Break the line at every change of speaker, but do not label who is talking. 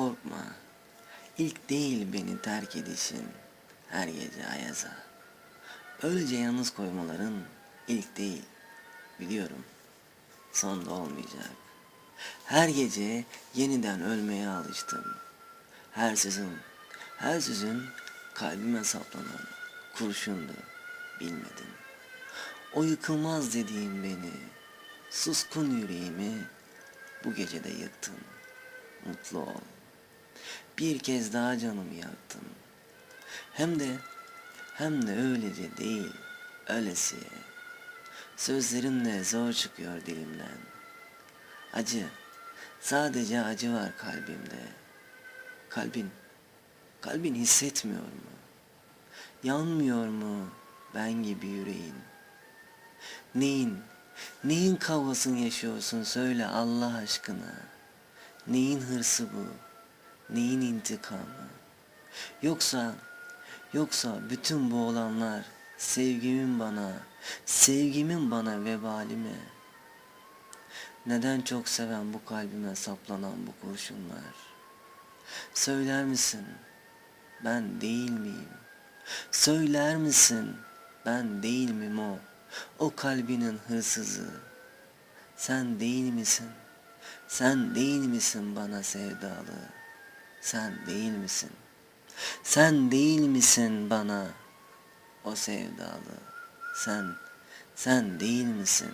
korkma. İlk değil beni terk edişin her gece ayaza. Öylece yalnız koymaların ilk değil. Biliyorum. Son da olmayacak. Her gece yeniden ölmeye alıştım. Her sözün, her sözün kalbime saplanan kurşundu. Bilmedin. O yıkılmaz dediğim beni, suskun yüreğimi bu gecede yıktın. Mutlu ol. Bir kez daha canımı yaktın. Hem de, hem de öylece değil, öylesiye. Sözlerinle zor çıkıyor dilimden. Acı, sadece acı var kalbimde. Kalbin, kalbin hissetmiyor mu? Yanmıyor mu ben gibi yüreğin? Neyin, neyin kavgasını yaşıyorsun söyle Allah aşkına. Neyin hırsı bu? Neyin intikamı? Yoksa, yoksa bütün bu olanlar sevgimin bana, sevgimin bana vebali mi? Neden çok seven bu kalbime saplanan bu kurşunlar? Söyler misin? Ben değil miyim? Söyler misin? Ben değil miyim o? O kalbinin hırsızı. Sen değil misin? Sen değil misin bana sevdalı? Sen değil misin? Sen değil misin bana o sevdalı? Sen, sen değil misin?